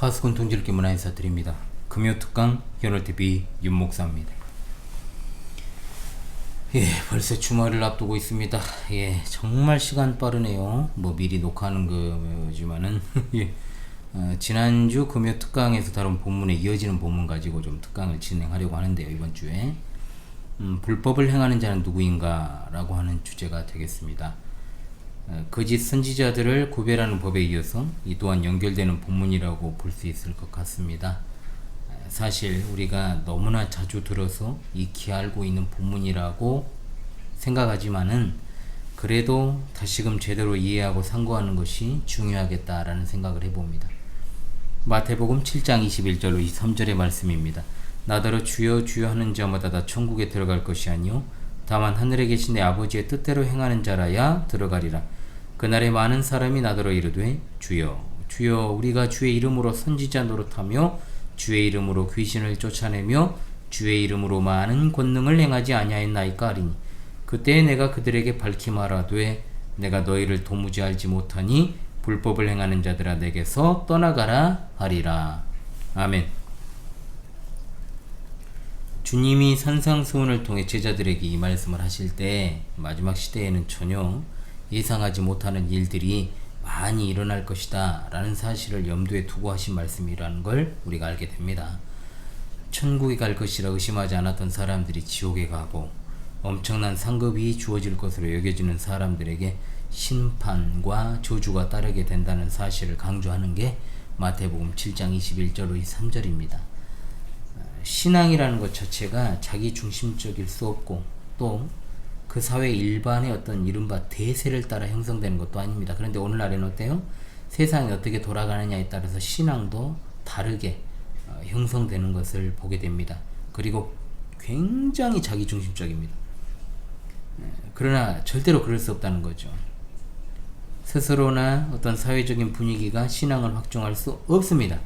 파수꾼 통질기 문화 인사 드립니다. 금요특강 현월TV 윤목사입니다. 예, 벌써 주말을 앞두고 있습니다. 예, 정말 시간 빠르네요. 뭐 미리 녹화하는 거지만은 예, 어, 지난주 금요 특강에서 다룬 본문에 이어지는 본문 가지고 좀 특강을 진행하려고 하는데요. 이번 주에 음, 불법을 행하는 자는 누구인가라고 하는 주제가 되겠습니다. 어, 거짓 선지자들을 구별하는 법에 이어서 이 또한 연결되는 본문이라고 볼 수 있을 것 같습니다. 어, 사실 우리가 너무나 자주 들어서 익히 알고 있는 본문이라고 생각하지만은 그래도 다시금 제대로 이해하고 상고하는 것이 중요하겠다라는 생각을 해봅니다. 마태복음 7장 21절로 23절의 말씀입니다. 나더러 주여 주여 하는 자마다 다 천국에 들어갈 것이 아니요 다만 하늘에 계신 내 아버지의 뜻대로 행하는 자라야 들어가리라. 그날에 많은 사람이 나더러 이르되 주여 주여 우리가 주의 이름으로 선지자 노릇하며 주의 이름으로 귀신을 쫓아내며 주의 이름으로 많은 권능을 행하지 아니하였나이까 하리니 그때 내가 그들에게 밝히 말하되 내가 너희를 도무지 알지 못하니 불법을 행하는 자들아 내게서 떠나가라 하리라. 아멘. 주님이 산상수훈을 통해 제자들에게 이 말씀을 하실 때 마지막 시대에는 전혀 예상하지 못하는 일들이 많이 일어날 것이다 라는 사실을 염두에 두고 하신 말씀이라는 걸 우리가 알게 됩니다. 천국에 갈 것이라 의심하지 않았던 사람들이 지옥에 가고 엄청난 상급이 주어질 것으로 여겨지는 사람들에게 심판과 저주가 따르게 된다는 사실을 강조하는 게 마태복음 7장 21절로 23절입니다. 신앙이라는 것 자체가 자기 중심적일 수 없고 또 그 사회 일반의 어떤 이른바 대세를 따라 형성되는 것도 아닙니다. 그런데 오늘날에는 어때요? 세상이 어떻게 돌아가느냐에 따라서 신앙도 다르게 어, 형성되는 것을 보게 됩니다. 그리고 굉장히 자기 중심적입니다. 그러나 절대로 그럴 수 없다는 거죠. 스스로나 어떤 사회적인 분위기가 신앙을 확정할 수 없습니다.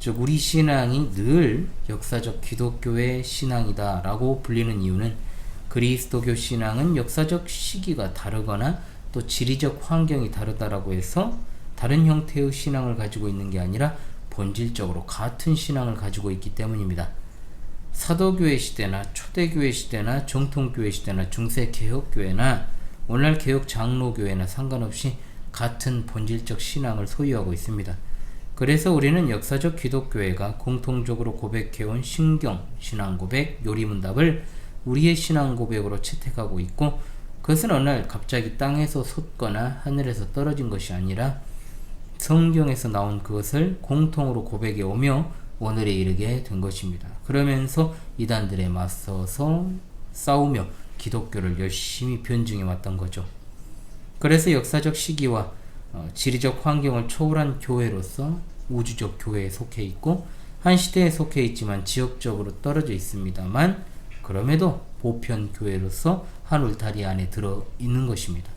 즉 우리 신앙이 늘 역사적 기독교의 신앙이다라고 불리는 이유는 그리스도교 신앙은 역사적 시기가 다르거나 또 지리적 환경이 다르다라고 해서 다른 형태의 신앙을 가지고 있는 게 아니라 본질적으로 같은 신앙을 가지고 있기 때문입니다. 사도교회 시대나 초대교회 시대나 정통교회 시대나 중세 개혁교회나 오늘날 개혁 장로교회나 상관없이 같은 본질적 신앙을 소유하고 있습니다. 그래서 우리는 역사적 기독교회가 공통적으로 고백해온 신경, 신앙 고백, 요리문답을 우리의 신앙 고백으로 채택하고 있고 그것은 어느 날 갑자기 땅에서 솟거나 하늘에서 떨어진 것이 아니라 성경에서 나온 그것을 공통으로 고백해 오며 오늘에 이르게 된 것입니다. 그러면서 이단들에 맞서서 싸우며 기독교를 열심히 변증해 왔던 거죠. 그래서 역사적 시기와 어, 지리적 환경을 초월한 교회로서 우주적 교회에 속해 있고 한 시대에 속해 있지만 지역적으로 떨어져 있습니다만 그럼에도 보편 교회로서 한 울타리 안에 들어 있는 것입니다.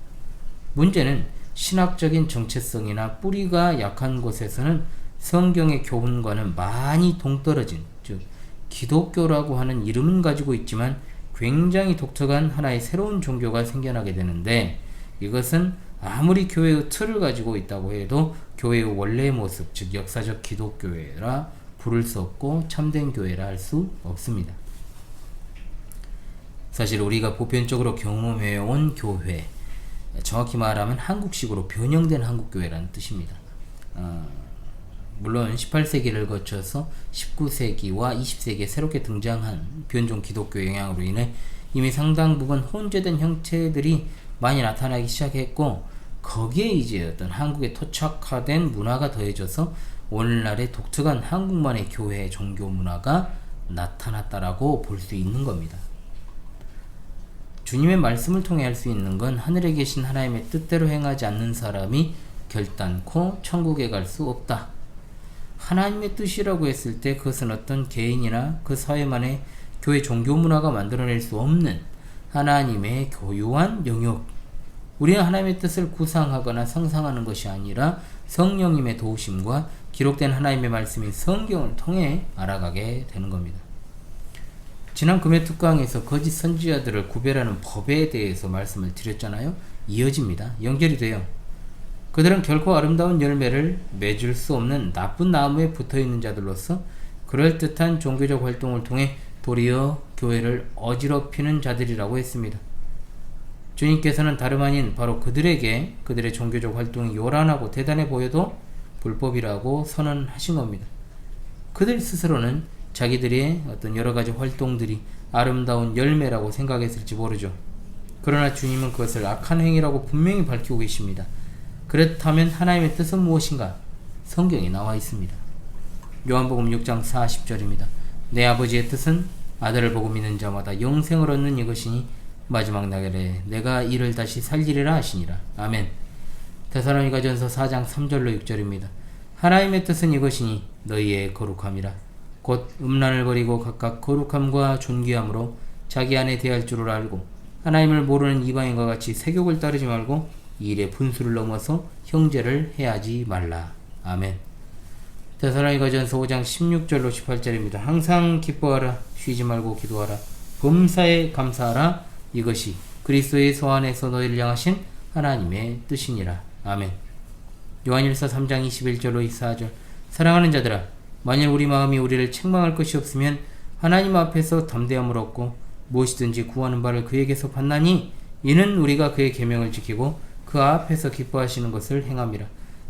문제는 신학적인 정체성이나 뿌리가 약한 곳에서는 성경의 교훈과는 많이 동떨어진 즉 기독교라고 하는 이름은 가지고 있지만 굉장히 독특한 하나의 새로운 종교가 생겨나게 되는데 이것은 아무리 교회의 틀을 가지고 있다고 해도 교회의 원래의 모습 즉 역사적 기독교회라 부를 수 없고 참된 교회라 할 수 없습니다. 사실 우리가 보편적으로 경험해온 교회, 정확히 말하면 한국식으로 변형된 한국교회라는 뜻입니다. 어, 물론 18세기를 거쳐서 19세기와 20세기에 새롭게 등장한 변종 기독교 영향으로 인해 이미 상당 부분 혼재된 형체들이 많이 나타나기 시작했고 거기에 이제 어떤 한국에 토착화된 문화가 더해져서 오늘날의 독특한 한국만의 교회 종교 문화가 나타났다라고 볼 수 있는 겁니다. 주님의 말씀을 통해 알수 있는 건 하늘에 계신 하나님의 뜻대로 행하지 않는 사람이 결단코 천국에 갈 수 없다. 하나님의 뜻이라고 했을 때 그것은 어떤 개인이나 그 사회만의 교회 종교 문화가 만들어낼 수 없는 하나님의 교요한 영역. 우리는 하나님의 뜻을 구상하거나 상상하는 것이 아니라 성령님의 도우심과 기록된 하나님의 말씀인 성경을 통해 알아가게 되는 겁니다. 지난 금요 특강에서 거짓 선지자들을 구별하는 법에 대해서 말씀을 드렸잖아요. 이어집니다. 연결이 돼요. 그들은 결코 아름다운 열매를 맺을 수 없는 나쁜 나무에 붙어 있는 자들로서 그럴듯한 종교적 활동을 통해 도리어 교회를 어지럽히는 자들이라고 했습니다. 주님께서는 다름 아닌 바로 그들에게 그들의 종교적 활동이 요란하고 대단해 보여도 불법이라고 선언하신 겁니다. 그들 스스로는 자기들의 어떤 여러 가지 활동들이 아름다운 열매라고 생각했을지 모르죠. 그러나 주님은 그것을 악한 행위라고 분명히 밝히고 계십니다. 그렇다면 하나님의 뜻은 무엇인가? 성경에 나와 있습니다. 요한복음 6장 40절입니다. 내 아버지의 뜻은 아들을 보고 믿는 자마다 영생을 얻는 이것이니 마지막 날에 내가 이를 다시 살리리라 하시니라. 아멘. 데살로니가 전서 4장 3절로 6절입니다. 하나님의 뜻은 이것이니 너희의 거룩함이라. 곧 음란을 버리고 각각 거룩함과 존귀함으로 자기 안에 대할 줄을 알고 하나님을 모르는 이방인과 같이 세욕을 따르지 말고 이 일의 분수를 넘어서 형제를 해하지 말라. 아멘. 데살로니가전서 5장 16절로 18절입니다. 항상 기뻐하라. 쉬지 말고 기도하라. 범사에 감사하라. 이것이 그리스도의 소안에서 너희를 향하신 하나님의 뜻이니라. 아멘. 요한일서 3장 21절로 24절 사랑하는 자들아 만일 우리 마음이 우리를 책망할 것이 없으면 하나님 앞에서 담대함을 얻고 무엇이든지 구하는 바를 그에게서 받나니 이는 우리가 그의 계명을 지키고 그 앞에서 기뻐하시는 것을 행함이라.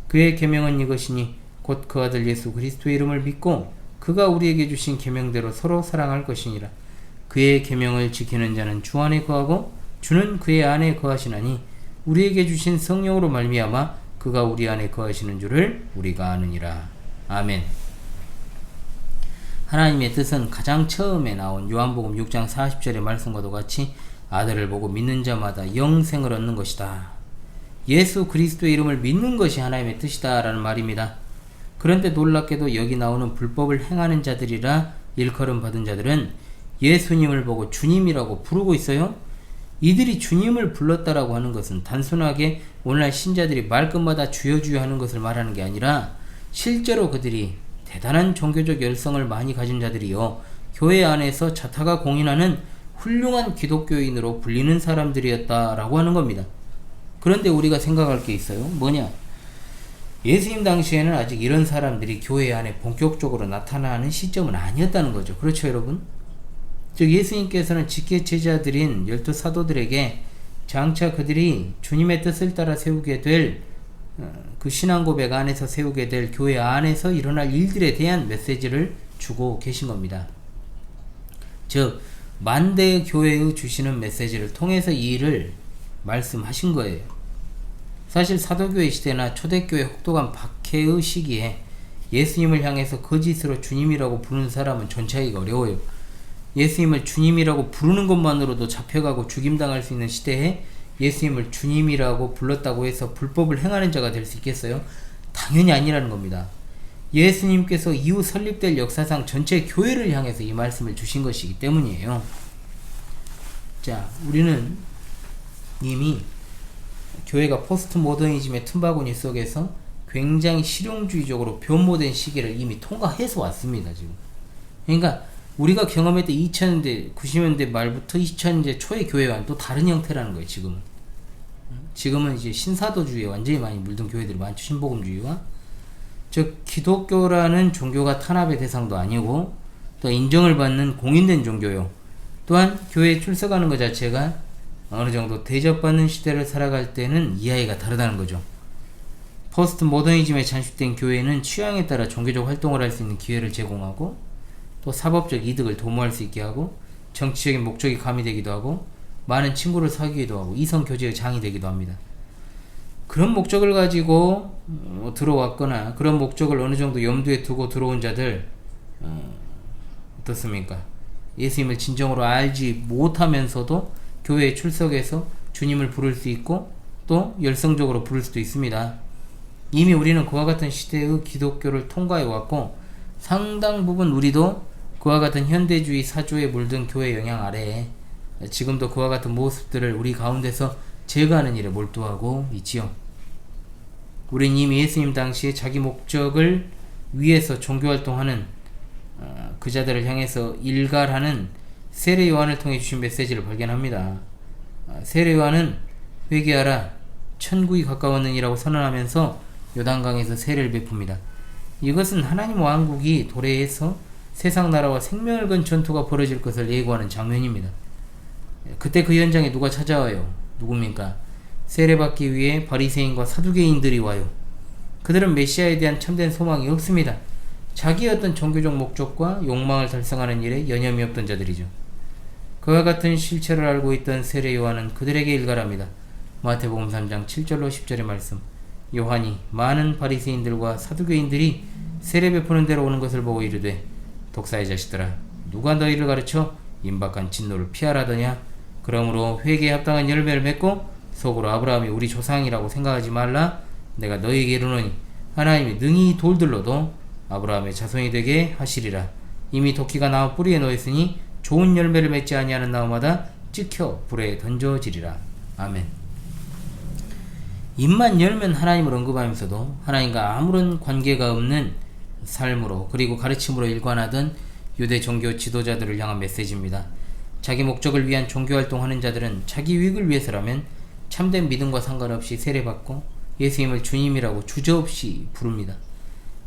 그의 계명은 이것이니 곧 그 아들 예수 그리스도의 이름을 믿고 그가 우리에게 주신 계명대로 서로 사랑할 것이니라. 그의 계명을 지키는 자는 주 안에 거하고 주는 그의 안에 거하시나니 우리에게 주신 성령으로 말미암아 그가 우리 안에 거하시는 줄을 우리가 아느니라. 아멘. 하나님의 뜻은 가장 처음에 나온 요한복음 6장 40절의 말씀과도 같이 아들을 보고 믿는 자마다 영생을 얻는 것이다. 예수 그리스도의 이름을 믿는 것이 하나님의 뜻이다라는 말입니다. 그런데 놀랍게도 여기 나오는 불법을 행하는 자들이라 일컬음 받은 자들은 예수님을 보고 주님이라고 부르고 있어요. 이들이 주님을 불렀다라고 하는 것은 단순하게 오늘날 신자들이 말끝마다 주여 주여 하는 것을 말하는 게 아니라 실제로 그들이 대단한 종교적 열성을 많이 가진 자들이요. 교회 안에서 자타가 공인하는 훌륭한 기독교인으로 불리는 사람들이었다라고 하는 겁니다. 그런데 우리가 생각할 게 있어요. 뭐냐? 예수님 당시에는 아직 이런 사람들이 교회 안에 본격적으로 나타나는 시점은 아니었다는 거죠. 그렇죠, 여러분? 즉 예수님께서는 직계 제자들인 열두 사도들에게 장차 그들이 주님의 뜻을 따라 세우게 될 그 어, 신앙 고백 안에서 세우게 될 교회 안에서 일어날 일들에 대한 메시지를 주고 계신 겁니다. 즉 만대 교회의 주시는 메시지를 통해서 이 일을 말씀하신 거예요. 사실 사도교회 시대나 초대교회 혹독한 박해의 시기에 예수님을 향해서 거짓으로 주님이라고 부르는 사람은 존재하기가 어려워요. 예수님을 주님이라고 부르는 것만으로도 잡혀가고 죽임당할 수 있는 시대에 예수님을 주님이라고 불렀다고 해서 불법을 행하는 자가 될 수 있겠어요? 당연히 아니라는 겁니다. 예수님께서 이후 설립될 역사상 전체 교회를 향해서 이 말씀을 주신 것이기 때문이에요. 자, 우리는 이미 교회가 포스트 모더니즘의 틈바구니 속에서 굉장히 실용주의적으로 변모된 시기를 이미 통과해서 왔습니다, 지금. 그러니까 우리가 경험했던 2000년대, 90년대 말부터 2000년대 초의 교회와는 또 다른 형태라는 거예요, 지금은. 지금은 이제 신사도주의에 완전히 많이 물든 교회들이 많죠, 신복음주의와. 즉, 기독교라는 종교가 탄압의 대상도 아니고, 또 인정을 받는 공인된 종교요. 또한 교회에 출석하는 것 자체가 어느 정도 대접받는 시대를 살아갈 때는 이해가 다르다는 거죠. 포스트 모더니즘에 잔식된 교회는 취향에 따라 종교적 활동을 할 수 있는 기회를 제공하고 또 사법적 이득을 도모할 수 있게 하고 정치적인 목적이 가미되기도 하고 많은 친구를 사귀기도 하고 이성 교제의 장이 되기도 합니다. 그런 목적을 가지고 어, 들어왔거나 그런 목적을 어느 정도 염두에 두고 들어온 자들 어, 어떻습니까? 예수님을 진정으로 알지 못하면서도 교회에 출석해서 주님을 부를 수 있고 또 열성적으로 부를 수도 있습니다. 이미 우리는 그와 같은 시대의 기독교를 통과해 왔고 상당 부분 우리도 그와 같은 현대주의 사조에 물든 교회 영향 아래에 지금도 그와 같은 모습들을 우리 가운데서 제거하는 일에 몰두하고 있지요. 우린 이미 예수님 당시에 자기 목적을 위해서 종교활동하는 어, 그 자들을 향해서 일갈하는 세례 요한을 통해 주신 메시지를 발견합니다. 어, 세례 요한은 회개하라 천국이 가까웠느니라고 선언하면서 요단강에서 세례를 베풉니다. 이것은 하나님 왕국이 도래해서 세상 나라와 생명을 건 전투가 벌어질 것을 예고하는 장면입니다. 그때 그 현장에 누가 찾아와요? 누굽니까? 세례받기 위해 바리새인과 사두개인들이 와요. 그들은 메시아에 대한 참된 소망이 없습니다. 자기의 어떤 종교적 목적과 욕망을 달성하는 일에 여념이 없던 자들이죠. 그와 같은 실체를 알고 있던 세례 요한은 그들에게 일갈합니다. 마태복음 3장 7절로 10절의 말씀. 요한이 많은 바리새인들과 사두개인들이 세례 베푸는 대로 오는 것을 보고 이르되 독사의 자식들아 누가 너희를 가르쳐 임박한 진노를 피하라더냐? 그러므로 회개에 합당한 열매를 맺고 속으로 아브라함이 우리 조상이라고 생각하지 말라. 내가 너희에게 이르노니 하나님이 능히 돌들로도 아브라함의 자손이 되게 하시리라. 이미 도끼가 나무 뿌리에 놓였으니 좋은 열매를 맺지 아니하는 나무마다 찍혀 불에 던져지리라. 아멘. 입만 열면 하나님을 언급하면서도 하나님과 아무런 관계가 없는 삶으로 그리고 가르침으로 일관하던 유대 종교 지도자들을 향한 메시지입니다. 자기 목적을 위한 종교 활동하는 자들은 자기 유익을 위해서라면 참된 믿음과 상관없이 세례받고 예수님을 주님이라고 주저없이 부릅니다.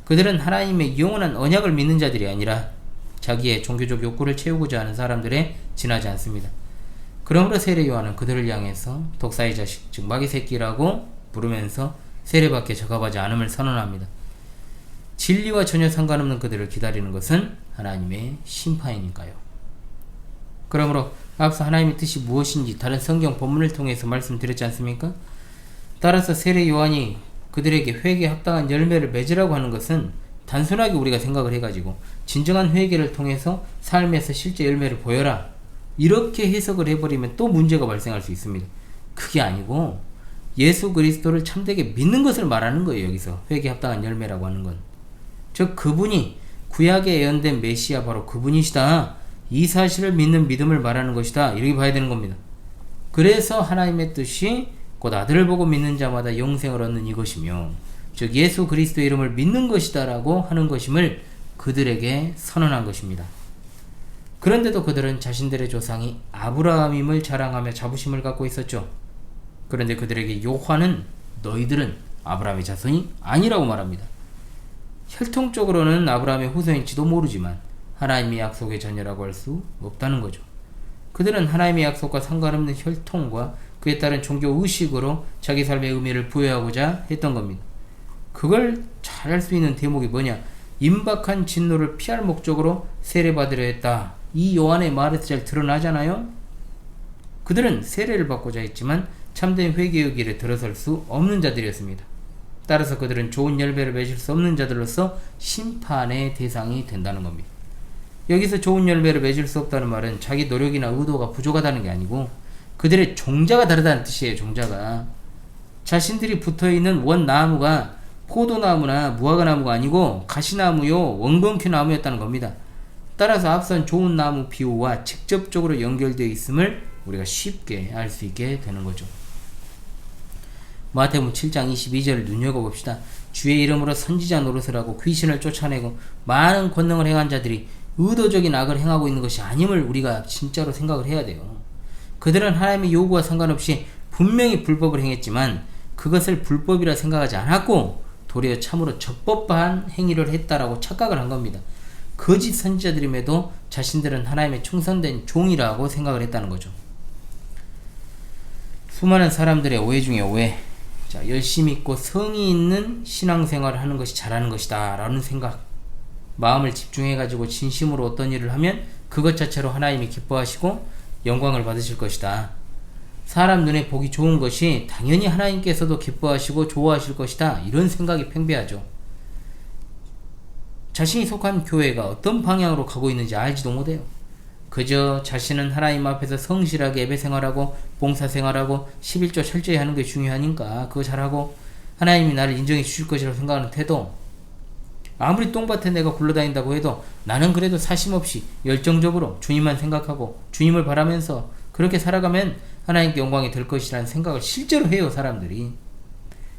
그들은 하나님의 영원한 언약을 믿는 자들이 아니라 자기의 종교적 욕구를 채우고자 하는 사람들에 지나지 않습니다. 그러므로 세례 요한은 그들을 향해서 독사의 자식, 즉 마귀 새끼라고 부르면서 세례받게 적합하지 않음을 선언합니다. 진리와 전혀 상관없는 그들을 기다리는 것은 하나님의 심판이니까요. 그러므로 앞서 하나님의 뜻이 무엇인지 다른 성경 본문을 통해서 말씀드렸지 않습니까? 따라서 세례 요한이 그들에게 회개에 합당한 열매를 맺으라고 하는 것은 단순하게 우리가 생각을 해가지고 진정한 회개를 통해서 삶에서 실제 열매를 보여라 이렇게 해석을 해버리면 또 문제가 발생할 수 있습니다. 그게 아니고 예수 그리스도를 참되게 믿는 것을 말하는 거예요. 여기서 회개 합당한 열매라고 하는 건. 즉 그분이 구약에 예언된 메시아 바로 그분이시다. 이 사실을 믿는 믿음을 말하는 것이다. 이렇게 봐야 되는 겁니다. 그래서 하나님의 뜻이 곧 아들을 보고 믿는 자마다 영생을 얻는 이것이며 즉 예수 그리스도의 이름을 믿는 것이다라고 하는 것임을 그들에게 선언한 것입니다. 그런데도 그들은 자신들의 조상이 아브라함임을 자랑하며 자부심을 갖고 있었죠. 그런데 그들에게 요한은 너희들은 아브라함의 자손이 아니라고 말합니다. 혈통적으로는 아브라함의 후손일지도 모르지만 하나님의 약속의 자녀라고 할 수 없다는 거죠. 그들은 하나님의 약속과 상관없는 혈통과 그에 따른 종교 의식으로 자기 삶의 의미를 부여하고자 했던 겁니다. 그걸 잘 할 수 있는 대목이 뭐냐? 임박한 진노를 피할 목적으로 세례받으려 했다. 이 요한의 말에서 잘 드러나잖아요? 그들은 세례를 받고자 했지만 참된 회개의 길에 들어설 수 없는 자들이었습니다. 따라서 그들은 좋은 열매를 맺을 수 없는 자들로서 심판의 대상이 된다는 겁니다. 여기서 좋은 열매를 맺을 수 없다는 말은 자기 노력이나 의도가 부족하다는 게 아니고 그들의 종자가 다르다는 뜻이에요. 종자가 자신들이 붙어 있는 원 나무가 포도나무나 무화과나무가 아니고 가시나무요 원건큐 나무였다는 겁니다. 따라서 앞선 좋은 나무 비유와 직접적으로 연결되어 있음을 우리가 쉽게 알 수 있게 되는 거죠. 마태복음 7장 22절을 눈여겨봅시다. 주의 이름으로 선지자 노릇을 하고 귀신을 쫓아내고 많은 권능을 행한 자들이 의도적인 악을 행하고 있는 것이 아님을 우리가 진짜로 생각을 해야 돼요. 그들은 하나님의 요구와 상관없이 분명히 불법을 행했지만 그것을 불법이라 생각하지 않았고 도리어 참으로 적법한 행위를 했다라고 착각을 한 겁니다. 거짓 선지자들임에도 자신들은 하나님의 충성된 종이라고 생각을 했다는 거죠. 수많은 사람들의 오해 중에 오해. 자, 열심히 있고 성의 있는 신앙생활을 하는 것이 잘하는 것이다. 라는 생각. 마음을 집중해가지고 진심으로 어떤 일을 하면 그것 자체로 하나님이 기뻐하시고 영광을 받으실 것이다. 사람 눈에 보기 좋은 것이 당연히 하나님께서도 기뻐하시고 좋아하실 것이다. 이런 생각이 팽배하죠. 자신이 속한 교회가 어떤 방향으로 가고 있는지 알지도 못해요. 그저 자신은 하나님 앞에서 성실하게 예배 생활하고 봉사 생활하고 11조 철저히 하는 게 중요하니까 그거 잘하고 하나님이 나를 인정해 주실 것이라고 생각하는 태도. 아무리 똥밭에 내가 굴러다닌다고 해도 나는 그래도 사심없이 열정적으로 주님만 생각하고 주님을 바라면서 그렇게 살아가면 하나님께 영광이 될 것이라는 생각을 실제로 해요 사람들이.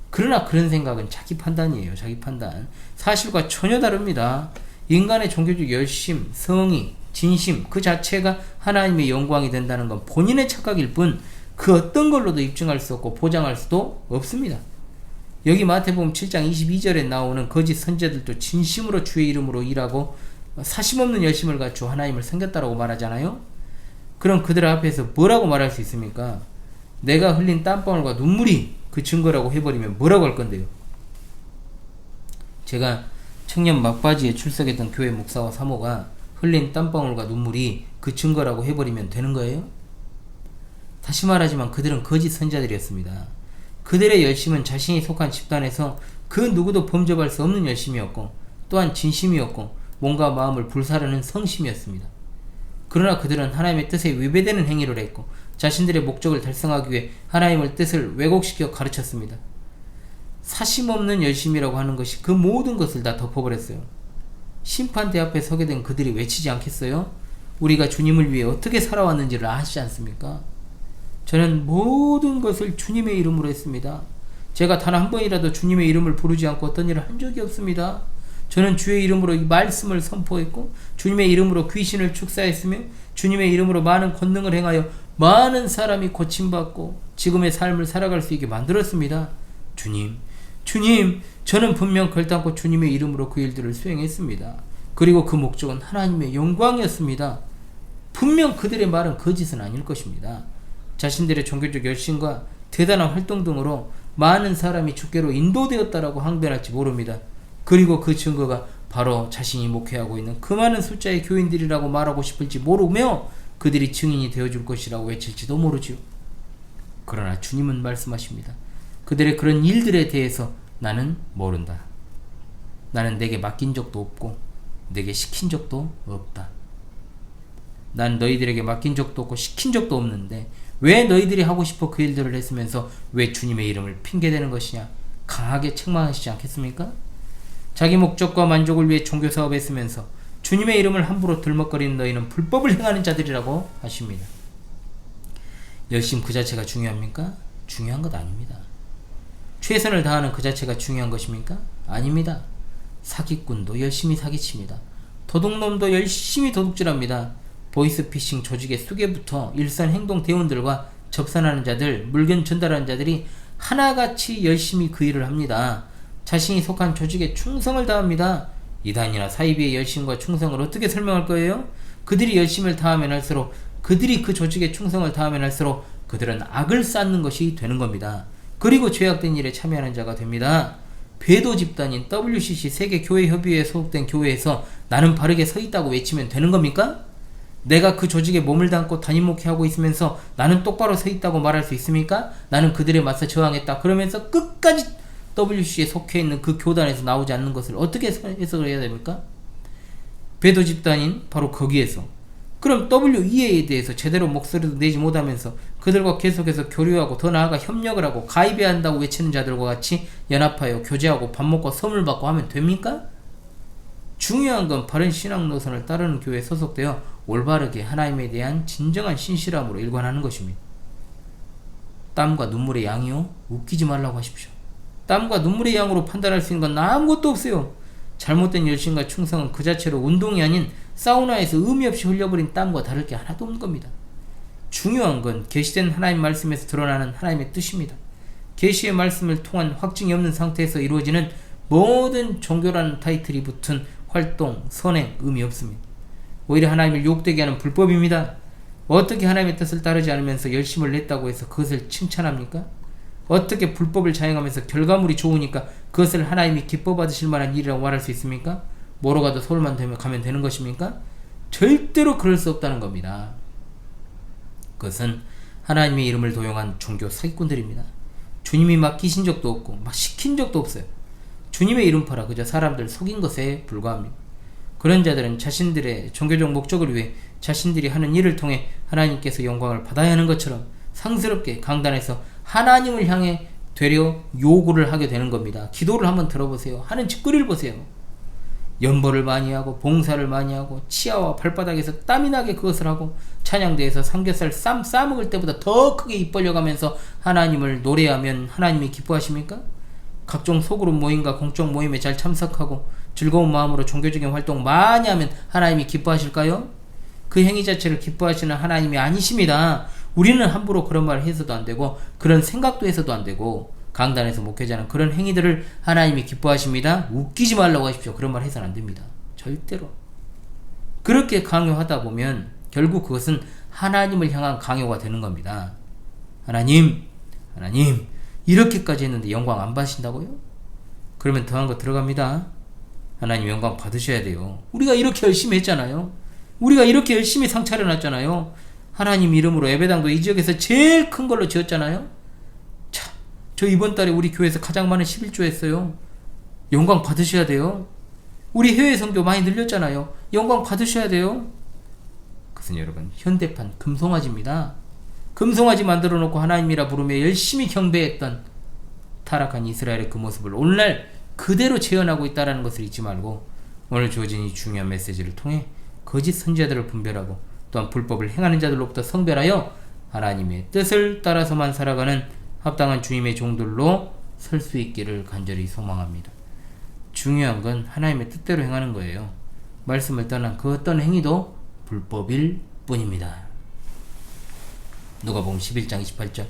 그러나 그런 생각은 자기 판단이에요 자기 판단. 사실과 전혀 다릅니다. 인간의 종교적 열심, 성의, 진심 그 자체가 하나님의 영광이 된다는 건 본인의 착각일 뿐 그 어떤 걸로도 입증할 수 없고 보장할 수도 없습니다. 여기 마태복음 7장 22절에 나오는 거짓 선제들도 진심으로 주의 이름으로 일하고 사심없는 열심을 갖추어 하나님을 섬겼다라고 말하잖아요. 그럼 그들 앞에서 뭐라고 말할 수 있습니까? 내가 흘린 땀방울과 눈물이 그 증거라고 해버리면 뭐라고 할 건데요? 제가 청년 막바지에 출석했던 교회 목사와 사모가 흘린 땀방울과 눈물이 그 증거라고 해버리면 되는 거예요? 다시 말하지만 그들은 거짓 선자들이었습니다. 그들의 열심은 자신이 속한 집단에서 그 누구도 범접할 수 없는 열심이었고 또한 진심이었고 몸과 마음을 불사르는 성심이었습니다. 그러나 그들은 하나님의 뜻에 위배되는 행위를 했고 자신들의 목적을 달성하기 위해 하나님의 뜻을 왜곡시켜 가르쳤습니다. 사심 없는 열심이라고 하는 것이 그 모든 것을 다 덮어버렸어요. 심판대 앞에 서게 된 그들이 외치지 않겠어요? 우리가 주님을 위해 어떻게 살아왔는지를 아시지 않습니까? 저는 모든 것을 주님의 이름으로 했습니다. 제가 단 한 번이라도 주님의 이름을 부르지 않고 어떤 일을 한 적이 없습니다. 저는 주의 이름으로 이 말씀을 선포했고 주님의 이름으로 귀신을 축사했으며 주님의 이름으로 많은 권능을 행하여 많은 사람이 고침받고 지금의 삶을 살아갈 수 있게 만들었습니다. 주님, 주님, 저는 분명 결단코 주님의 이름으로 그 일들을 수행했습니다. 그리고 그 목적은 하나님의 영광이었습니다. 분명 그들의 말은 거짓은 아닐 것입니다. 자신들의 종교적 열심과 대단한 활동 등으로 많은 사람이 주께로 인도되었다라고 항변할지 모릅니다. 그리고 그 증거가 바로 자신이 목회하고 있는 그 많은 숫자의 교인들이라고 말하고 싶을지 모르며 그들이 증인이 되어줄 것이라고 외칠지도 모르지요. 그러나 주님은 말씀하십니다. 그들의 그런 일들에 대해서 나는 모른다. 나는 내게 맡긴 적도 없고 내게 시킨 적도 없다. 난 너희들에게 맡긴 적도 없고 시킨 적도 없는데 왜 너희들이 하고 싶어 그 일들을 했으면서 왜 주님의 이름을 핑계대는 것이냐? 강하게 책망하시지 않겠습니까? 자기 목적과 만족을 위해 종교 사업에 쓰면서 주님의 이름을 함부로 들먹거리는 너희는 불법을 행하는 자들이라고 하십니다. 열심 그 자체가 중요합니까? 중요한 것 아닙니다. 최선을 다하는 그 자체가 중요한 것입니까? 아닙니다. 사기꾼도 열심히 사기칩니다. 도둑놈도 열심히 도둑질합니다. 보이스피싱 조직의 수계부터 일선 행동 대원들과 접선하는 자들, 물건 전달하는 자들이 하나같이 열심히 그 일을 합니다. 자신이 속한 조직에 충성을 다합니다. 이단이나 사이비의 열심과 충성을 어떻게 설명할 거예요? 그들이 열심을 다하면 할수록 그들이 그 조직에 충성을 다하면 할수록 그들은 악을 쌓는 것이 되는 겁니다. 그리고 죄악된 일에 참여하는 자가 됩니다. 배도 집단인 WCC 세계 교회 협의회에 소속된 교회에서 나는 바르게 서 있다고 외치면 되는 겁니까? 내가 그 조직에 몸을 담고 담임 목회하고 있으면서 나는 똑바로 서 있다고 말할 수 있습니까? 나는 그들에 맞서 저항했다. 그러면서 끝까지 WC에 속해 있는 그 교단에서 나오지 않는 것을 어떻게 해석을 해야 됩니까? 배도 집단인 바로 거기에서 그럼 WEA에 대해서 제대로 목소리도 내지 못하면서 그들과 계속해서 교류하고 더 나아가 협력을 하고 가입해야 한다고 외치는 자들과 같이 연합하여 교제하고 밥 먹고 선물 받고 하면 됩니까? 중요한 건 바른 신앙 노선을 따르는 교회에 소속되어 올바르게 하나님에 대한 진정한 신실함으로 일관하는 것입니다. 땀과 눈물의 양이요? 웃기지 말라고 하십시오. 땀과 눈물의 양으로 판단할 수 있는 건 아무것도 없어요. 잘못된 열심과 충성은 그 자체로 운동이 아닌 사우나에서 의미 없이 흘려버린 땀과 다를 게 하나도 없는 겁니다. 중요한 건 계시된 하나님 말씀에서 드러나는 하나님의 뜻입니다. 계시의 말씀을 통한 확증이 없는 상태에서 이루어지는 모든 종교라는 타이틀이 붙은 활동, 선행, 의미 없습니다. 오히려 하나님을 욕되게 하는 불법입니다. 어떻게 하나님의 뜻을 따르지 않으면서 열심을 냈다고 해서 그것을 칭찬합니까? 어떻게 불법을 자행하면서 결과물이 좋으니까 그것을 하나님이 기뻐 받으실 만한 일이라고 말할 수 있습니까? 뭐로 가도 서울만 되면 가면 되는 것입니까? 절대로 그럴 수 없다는 겁니다. 그것은 하나님의 이름을 도용한 종교 사기꾼들입니다. 주님이 맡기신 적도 없고 막 시킨 적도 없어요. 주님의 이름 팔아 그저 사람들 속인 것에 불과합니다. 그런 자들은 자신들의 종교적 목적을 위해 자신들이 하는 일을 통해 하나님께서 영광을 받아야 하는 것처럼 상스럽게 강단에서 하나님을 향해 되려 요구를 하게 되는 겁니다. 기도를 한번 들어보세요. 하는 짓거리를 보세요. 연보를 많이 하고 봉사를 많이 하고 치아와 발바닥에서 땀이 나게 그것을 하고 찬양대에서 삼겹살 쌈 싸먹을 때보다 더 크게 입 벌려가면서 하나님을 노래하면 하나님이 기뻐하십니까? 각종 소그룹 모임과 공적 모임에 잘 참석하고 즐거운 마음으로 종교적인 활동 많이 하면 하나님이 기뻐하실까요? 그 행위 자체를 기뻐하시는 하나님이 아니십니다. 우리는 함부로 그런 말을 해서도 안 되고 그런 생각도 해서도 안 되고 강단에서 목회자는 그런 행위들을 하나님이 기뻐하십니다. 웃기지 말라고 하십시오. 그런 말 해서는 안 됩니다. 절대로. 그렇게 강요하다 보면 결국 그것은 하나님을 향한 강요가 되는 겁니다. 하나님, 하나님, 이렇게까지 했는데 영광 안 받으신다고요? 그러면 더한 거 들어갑니다. 하나님 영광 받으셔야 돼요. 우리가 이렇게 열심히 했잖아요. 우리가 이렇게 열심히 상 차려 놨잖아요. 하나님 이름으로 예배당도 이 지역에서 제일 큰 걸로 지었잖아요. 자, 저 이번 달에 우리 교회에서 가장 많은 11조 했어요. 영광 받으셔야 돼요. 우리 해외 성교 많이 늘렸잖아요. 영광 받으셔야 돼요. 그것은 여러분 현대판 금송아지입니다. 금송아지 만들어 놓고 하나님이라 부르며 열심히 경배했던 타락한 이스라엘의 그 모습을 오늘날 그대로 재현하고 있다는 것을 잊지 말고 오늘 주어진 이 중요한 메시지를 통해 거짓 선지자들을 분별하고 또한 불법을 행하는 자들로부터 성별하여 하나님의 뜻을 따라서만 살아가는 합당한 주님의 종들로 설 수 있기를 간절히 소망합니다. 중요한 건 하나님의 뜻대로 행하는 거예요. 말씀을 떠난 그 어떤 행위도 불법일 뿐입니다. 누가 보면 11장 28절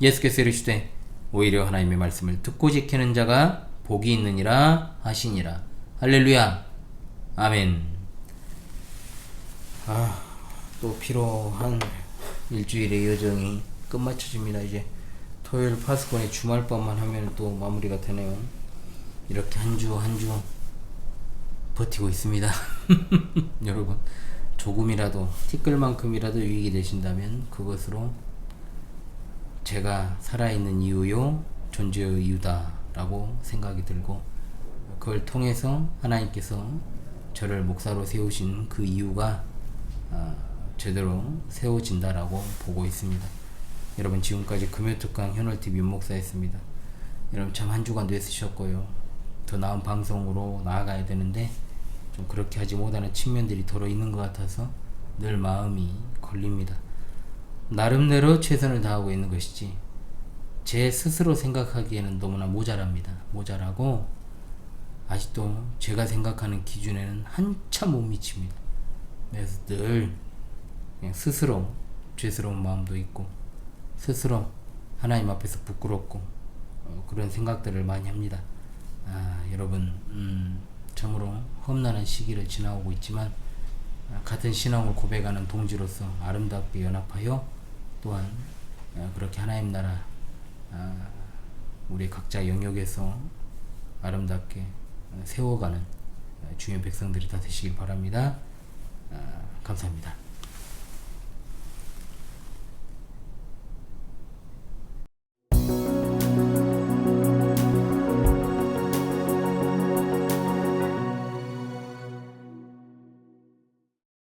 예수께서 이르시되 오히려 하나님의 말씀을 듣고 지키는 자가 복이 있느니라 하시니라 할렐루야 아멘 아, 또 피로한 일주일의 여정이 끝마쳐집니다 이제 토요일 파수꾼의 주말밤만 하면 또 마무리가 되네요 이렇게 한 주 한 주 버티고 있습니다 여러분 조금이라도 티끌만큼이라도 유익이 되신다면 그것으로 제가 살아있는 이유요 존재의 이유다라고 생각이 들고 그걸 통해서 하나님께서 저를 목사로 세우신 그 이유가 아, 제대로 세워진다라고 보고 있습니다. 여러분 지금까지 금요특강 현월TV 윤목사였습니다. 여러분 참 한 주간도 애쓰셨고요. 더 나은 방송으로 나아가야 되는데 좀 그렇게 하지 못하는 측면들이 더러 있는 것 같아서 늘 마음이 걸립니다. 나름대로 최선을 다하고 있는 것이지 제 스스로 생각하기에는 너무나 모자랍니다. 모자라고 아직도 제가 생각하는 기준에는 한참 못 미칩니다. 그래서 늘 스스로 죄스러운 마음도 있고 스스로 하나님 앞에서 부끄럽고 어, 그런 생각들을 많이 합니다. 아, 여러분 음, 참으로 험난한 시기를 지나오고 있지만 아, 같은 신앙을 고백하는 동지로서 아름답게 연합하여 또한 아, 그렇게 하나님 나라 아, 우리 각자 영역에서 아름답게 어, 세워가는 어, 주의 백성들이 다 되시길 바랍니다. 아, 감사합니다.